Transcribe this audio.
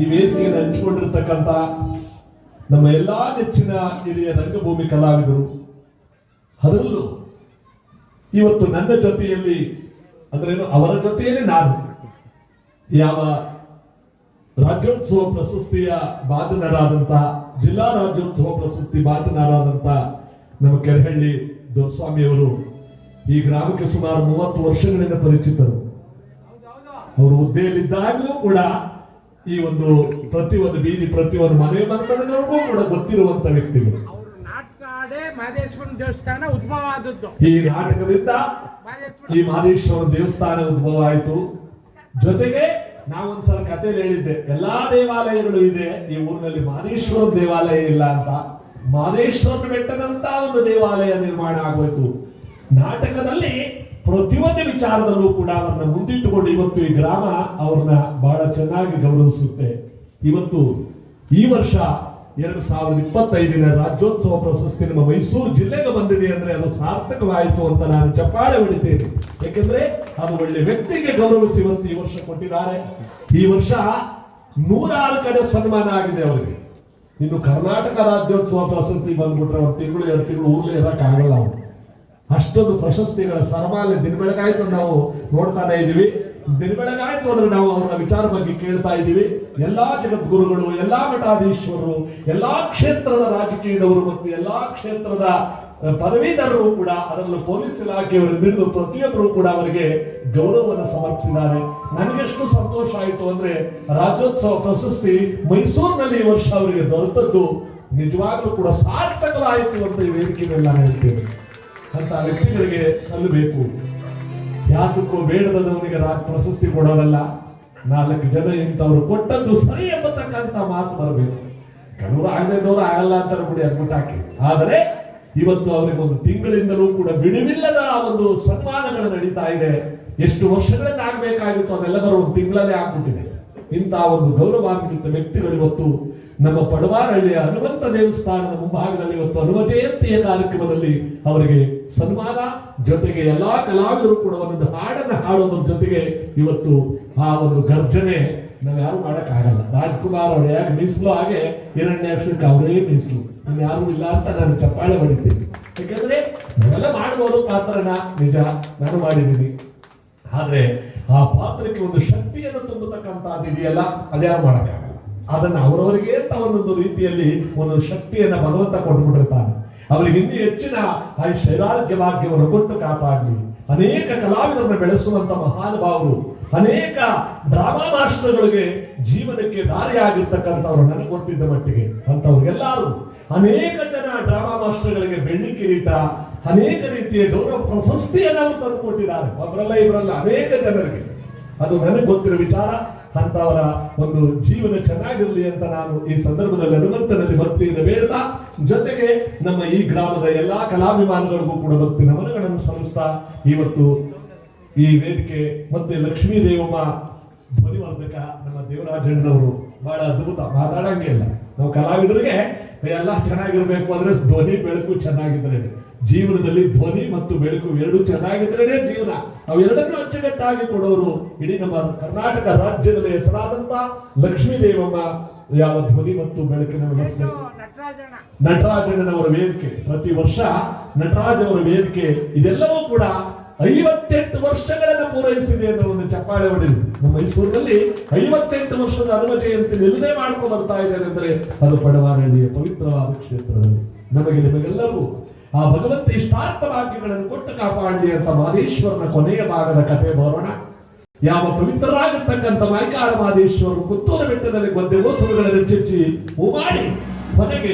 ಈ ವೇದಿಕೆಯನ್ನು ಹಂಚಿಕೊಂಡಿರ್ತಕ್ಕಂಥ ನಮ್ಮ ಎಲ್ಲಾ ನೆಚ್ಚಿನ ಹಿರಿಯ ರಂಗಭೂಮಿ ಕಲಾವಿದರು, ಅದರಲ್ಲೂ ಇವತ್ತು ನನ್ನ ಜೊತೆಯಲ್ಲಿ, ಅಂದ್ರೇನು ಅವರ ಜೊತೆಯಲ್ಲಿ ನಾನು, ಯಾವ ರಾಜ್ಯೋತ್ಸವ ಪ್ರಶಸ್ತಿಯ ಭಾಜನರಾದಂಥ, ಜಿಲ್ಲಾ ರಾಜ್ಯೋತ್ಸವ ಪ್ರಶಸ್ತಿ ಭಾಜನರಾದಂತ ನಮ್ಮ ಕೆರೆಹಳ್ಳಿ ದೊರಸ್ವಾಮಿಯವರು ಈ ಗ್ರಾಮಕ್ಕೆ ಸುಮಾರು ಮೂವತ್ತು ವರ್ಷಗಳಿಂದ ಪರಿಚಿತರು. ಅವರು ಹುದ್ದೆಯಲ್ಲಿದ್ದಾಗಲೂ ಕೂಡ ಈ ಒಂದು ಪ್ರತಿ ಒಂದು ಬೀದಿ ಪ್ರತಿ ಒಂದು ಮನೆ ಮನೆತನದವರೆಗೂ ಕೂಡ ಗೊತ್ತಿರುವಂತ ವ್ಯಕ್ತಿಗಳು. ದೇವಸ್ಥಾನ ಉದ್ಭವವಾದದ್ದು. ಈ ನಾಟಕದಿಂದ ಈ ಮಹದೇಶ್ವರ ದೇವಸ್ಥಾನ ಉದ್ಭವ ಆಯಿತು ಜೊತೆಗೆ ನಾವೊಂದ್ಸಲ ಕಥೆಯಲ್ಲಿ ಹೇಳಿದ್ದೆ ಎಲ್ಲಾ ದೇವಾಲಯಗಳು ಇದೆ ಈ ಊರಿನಲ್ಲಿ ಮಹದೇಶ್ವರ ದೇವಾಲಯ ಇಲ್ಲ ಅಂತ. ಮಹದೇಶ್ವರನ ಬೆಟ್ಟದಂತ ಒಂದು ದೇವಾಲಯ ನಿರ್ಮಾಣ ಆಗೋಯ್ತು. ನಾಟಕದಲ್ಲಿ ಪ್ರತಿಯೊಂದು ವಿಚಾರದಲ್ಲೂ ಕೂಡ ಅವರನ್ನ ಮುಂದಿಟ್ಟುಕೊಂಡು ಇವತ್ತು ಈ ಗ್ರಾಮ ಅವ್ರನ್ನ ಬಹಳ ಚೆನ್ನಾಗಿ ಗೌರವಿಸುತ್ತೆ. ಇವತ್ತು ಈ ವರ್ಷ ಎರಡು ಸಾವಿರದ ಇಪ್ಪತ್ತೈದನೇ ರಾಜ್ಯೋತ್ಸವ ಪ್ರಶಸ್ತಿ ನಮ್ಮ ಮೈಸೂರು ಜಿಲ್ಲೆಗೆ ಬಂದಿದೆ ಅಂದ್ರೆ ಅದು ಸಾರ್ಥಕವಾಯಿತು ಅಂತ ನಾನು ಚಪ್ಪಾಳೆ ಹೊಡಿತೇನೆ. ಯಾಕೆಂದ್ರೆ ಅದು ಒಳ್ಳೆ ವ್ಯಕ್ತಿಗೆ ಗೌರವಿಸಿ ಇವತ್ತು ಈ ವರ್ಷ ಕೊಟ್ಟಿದ್ದಾರೆ. ಈ ವರ್ಷ ನೂರಾರು ಕಡೆ ಸನ್ಮಾನ ಆಗಿದೆ ಅವರಿಗೆ. ಇನ್ನು ಕರ್ನಾಟಕ ರಾಜ್ಯೋತ್ಸವ ಪ್ರಶಸ್ತಿ ಬಂದ್ಬಿಟ್ರೆ ಒಂದು ತಿಂಗಳು, ಎರಡು ತಿಂಗಳು ಊರ್ಲೇ ಇರಕ್ಕಾಗಲ್ಲ ಅವರು. ಅಷ್ಟೊಂದು ಪ್ರಶಸ್ತಿಗಳ ಸರಮಾಲೆ ದಿನ ಬೆಳಗಾಯ್ತು ನಾವು ನೋಡ್ತಾನೆ ಇದೀವಿ ದಿನ ಬೆಳಗಾಯ್ತು ಅಂದ್ರೆ ನಾವು ಅವರ ವಿಚಾರ ಬಗ್ಗೆ ಕೇಳ್ತಾ ಇದ್ದೀವಿ. ಎಲ್ಲಾ ಜಗದ್ಗುರುಗಳು, ಎಲ್ಲಾ ಮಠಾಧೀಶ್ವರರು, ಎಲ್ಲಾ ಕ್ಷೇತ್ರದ ರಾಜಕೀಯದವರು ಮತ್ತು ಎಲ್ಲಾ ಕ್ಷೇತ್ರದ ಪದವೀಧರರು ಕೂಡ ಅದರಲ್ಲೂ ಪೊಲೀಸ್ ಇಲಾಖೆಯವರು ಹಿಡಿದು ಪ್ರತಿಯೊಬ್ಬರು ಕೂಡ ಅವರಿಗೆ ಗೌರವವನ್ನು ಸಮರ್ಪಿಸಿದ್ದಾರೆ. ನನಗೆಷ್ಟು ಸಂತೋಷ ಆಯಿತು ಅಂದ್ರೆ ರಾಜ್ಯೋತ್ಸವ ಪ್ರಶಸ್ತಿ ಮೈಸೂರಿನಲ್ಲಿ ಈ ವರ್ಷ ಅವರಿಗೆ ದೊರೆತದ್ದು ನಿಜವಾಗ್ಲೂ ಕೂಡ ಸಾರ್ಥಕವಾಯಿತು ಅಂತ ಈ ವೇದಿಕೆಯಲ್ಲಿ ನಾನು ಹೇಳ್ತೇನೆ. ಅಂತ ವ್ಯಕ್ತಿಗಳಿಗೆ ಸಲ್ಲಬೇಕು. ಯಾತಕ್ಕೂ ಬೇಡದವನಿಗೆ ಪ್ರಶಸ್ತಿ ಕೊಡೋದಲ್ಲ. ನಾಲ್ಕು ಜನ ಇಂಥವ್ರು ಕೊಟ್ಟದ್ದು ಸರಿ ಎಂಬತಕ್ಕಂಥ ಮಾತು ಬರಬೇಕು. ಕೆಲವರು ಇದ್ದವರು ಆಗಲ್ಲ ಅಂತಾರೆ ಬಿಡಿ ಅದ್ಬಿಟ್ಟು ಹಾಕಿ. ಆದರೆ ಇವತ್ತು ಅವರಿಗೆ ಒಂದು ತಿಂಗಳಿಂದಲೂ ಕೂಡ ಬಿಡುವಿಲ್ಲದ ಒಂದು ಸನ್ಮಾನಗಳು ನಡೀತಾ ಇದೆ. ಎಷ್ಟು ವರ್ಷಗಳಲ್ಲಿ ಆಗ್ಬೇಕಾಗಿತ್ತು ಅದೆಲ್ಲ ಬರೋ ಒಂದು ತಿಂಗಳಲ್ಲೇ ಆಗ್ಬಿಟ್ಟಿದೆ. ಇಂತಹ ಒಂದು ಗೌರವಾನ್ವಿತ ವ್ಯಕ್ತಿಗಳು ಇವತ್ತು ನಮ್ಮ ಪಡವಾರಹಳ್ಳಿಯ ಹನುಮಂತ ದೇವಸ್ಥಾನದ ಮುಂಭಾಗದಲ್ಲಿ ಇವತ್ತು ಹನುಮ ಜಯಂತಿಯ ಕಾರ್ಯಕ್ರಮದಲ್ಲಿ ಅವರಿಗೆ ಸನ್ಮಾನ, ಜೊತೆಗೆ ಎಲ್ಲಾ ಕಲಾವಿದರು ಕೂಡ ಒಂದೊಂದು ಹಾಡನ್ನ ಹಾಡೋದ್ರ ಜೊತೆಗೆ ಇವತ್ತು ಆ ಒಂದು ಗರ್ಜನೆ ನಾವು ಯಾರು ಮಾಡಕ್ಕಾಗಲ್ಲ. ರಾಜ್ಕುಮಾರ್ ಅವ್ರು ಯಾಕೆ ಮೀಸಲು ಹಾಗೆ ಹಿರಣ್ಯಾಕ್ಷಕ್ಕೆ ಅವರೇ ಮೀಸಲು. ಯಾರು ಇಲ್ಲ ಅಂತ ನಾನು ಚಪ್ಪಾಳೆ ಹೊಡಿತೀನಿ. ಯಾಕಂದ್ರೆ ನಾವೆಲ್ಲ ಮಾಡ್ಬೋದು ಪಾತ್ರನ, ನಿಜ, ನಾನು ಮಾಡಿದ್ದೀನಿ. ಆದ್ರೆ ಆ ಪಾತ್ರಕ್ಕೆ ಒಂದು ಶಕ್ತಿಯನ್ನು ತುಂಬತಕ್ಕಂತಹದ್ದು ಇದೆಯಲ್ಲ, ಅದ್ಯಾರು ಮಾಡಕ್ಕಾಗಲ್ಲ. ಅದನ್ನ ಅವರವರಿಗೆ ಅಂತ ಒಂದೊಂದು ರೀತಿಯಲ್ಲಿ ಒಂದು ಶಕ್ತಿಯನ್ನ, ಭಗವಂತ ಕೊಟ್ಬಿಟ್ಟಿರ್ತಾನೆ. ಅವರಿಗೆ ಇನ್ನೂ ಹೆಚ್ಚಿನ ಶೈರಾಗ್ಯ ಭಾಗ್ಯವನ್ನು ಕೊಟ್ಟು ಕಾಪಾಡಲಿ. ಅನೇಕ ಕಲಾವಿದರನ್ನು ಬೆಳೆಸುವಂತ ಮಹಾನುಭಾವರು, ಅನೇಕ ಡ್ರಾಮಾ ಮಾಸ್ಟರ್ಗಳಿಗೆ ಜೀವನಕ್ಕೆ ದಾರಿಯಾಗಿರ್ತಕ್ಕಂಥವ್ರು ನನಗೆ ಗೊತ್ತಿದ್ದ ಮಟ್ಟಿಗೆ ಅಂತವ್ರಿಗೆಲ್ಲರೂ. ಅನೇಕ ಜನ ಡ್ರಾಮಾ ಮಾಸ್ಟರ್ಗಳಿಗೆ ಬೆಳ್ಳಿ ಕಿರೀಟ, ಅನೇಕ ರೀತಿಯ ಗೌರವ ಪ್ರಶಸ್ತಿಯನ್ನು ಅವರು ತಂದುಕೊಟ್ಟಿದ್ದಾರೆ. ಒಬ್ಬರಲ್ಲ ಇವರೆಲ್ಲ ಅನೇಕ ಜನರಿಗೆ. ಅದು ನನಗೆ ಗೊತ್ತಿರೋ ವಿಚಾರ. ಅಂತವರ ಒಂದು ಜೀವನ ಚೆನ್ನಾಗಿರಲಿ ಅಂತ ನಾನು ಈ ಸಂದರ್ಭದಲ್ಲಿ ಹನುಮಂತನಲ್ಲಿ ಭಕ್ತಿಯಿಂದ ಬೇಡ್ತಾ ಜೊತೆಗೆ ನಮ್ಮ ಈ ಗ್ರಾಮದ ಎಲ್ಲಾ ಕಲಾಭಿಮಾನಿಗಳಿಗೂ ಕೂಡ ಭಕ್ತಿ ನಮನಗಳನ್ನು ಸಲ್ಲಿಸ್ತಾ ಇವತ್ತು ಈ ವೇದಿಕೆ ಮತ್ತೆ ಲಕ್ಷ್ಮೀ ದೇವಮ್ಮ ಧ್ವನಿವರ್ಧಕ ನಮ್ಮ ದೇವರಾಜಣ್ಣನವರು ಬಹಳ ಅದ್ಭುತ ಮಾತಾಡಂಗೆ ಇಲ್ಲ. ನಾವು ಕಲಾವಿದರಿಗೆ ಎಲ್ಲ ಚೆನ್ನಾಗಿರ್ಬೇಕು ಅಂದ್ರೆ ಧ್ವನಿ ಬೆಳಕು ಚೆನ್ನಾಗಿದ್ರೆ ಜೀವನದಲ್ಲಿ ಧ್ವನಿ ಮತ್ತು ಬೆಳಕು ಎರಡು ಚೆನ್ನಾಗಿದ್ರೇನೆ ಜೀವನ. ಅವೆರಡನ್ನೂ ಅಚ್ಚುಕಟ್ಟಾಗಿ ಕೊಡೋರು ಇಡೀ ನಮ್ಮ ಕರ್ನಾಟಕ ರಾಜ್ಯದಲ್ಲಿ ಹೆಸರಾದಂತ ಲಕ್ಷ್ಮೀ ದೇವಮ್ಮ ಯಾವ ಧ್ವನಿ ಮತ್ತು ಬೆಳಕಿನ ವ್ಯವಸ್ಥೆ. ನಟರಾಜನವರ ನಟರಾಜಣ್ಣನವರ ವೇದಿಕೆ. ಪ್ರತಿ ವರ್ಷ ನಟರಾಜ್ ಅವರ ವೇದಿಕೆ ಇದೆಲ್ಲವೂ ಕೂಡ ಐವತ್ತೆಂಟು ವರ್ಷಗಳನ್ನು ಪೂರೈಸಿದೆ ಅನ್ನೋ ಒಂದು ಚಪ್ಪಾಳೆ ಹೊಡೆದು ನಮ್ಮ ಮೈಸೂರಿನಲ್ಲಿ ಐವತ್ತೆಂಟು ವರ್ಷದ ಹನುಮ ಜಯಂತಿ ನಿಲ್ಲದೆ ಮಾಡ್ಕೊಂಡು ಬರ್ತಾ ಇದ್ದಾರೆ ಅಂದ್ರೆ ಅದು ಪಡವಾರಹಳ್ಳಿಯ ಪವಿತ್ರವಾದ ಕ್ಷೇತ್ರದಲ್ಲಿ. ನಮಗೆ ನಿಮಗೆಲ್ಲರೂ ಆ ಭಗವಂತ ಇಷ್ಟಾರ್ಥ ಭಾಗ್ಯಗಳನ್ನು ಕೊಟ್ಟು ಕಾಪಾಡಲಿ ಅಂತ ಮಾದೇಶ್ವರನ ಕೊನೆಯ ಭಾಗದ ಕಥೆ ಬರೋಣ. ಯಾವ ಪವಿತ್ರರಾಗಿರ್ತಕ್ಕಂಥ ಮೈಕಾರ ಮಾದೇಶ್ವರರು ಪುತ್ತೂರು ಬೆಟ್ಟದಲ್ಲಿ ಗೊಂದೆಗೋಸರುಗಳನ್ನು ಚರ್ಚಿ ಹೂ ಮಾಡಿ ಕೊನೆಗೆ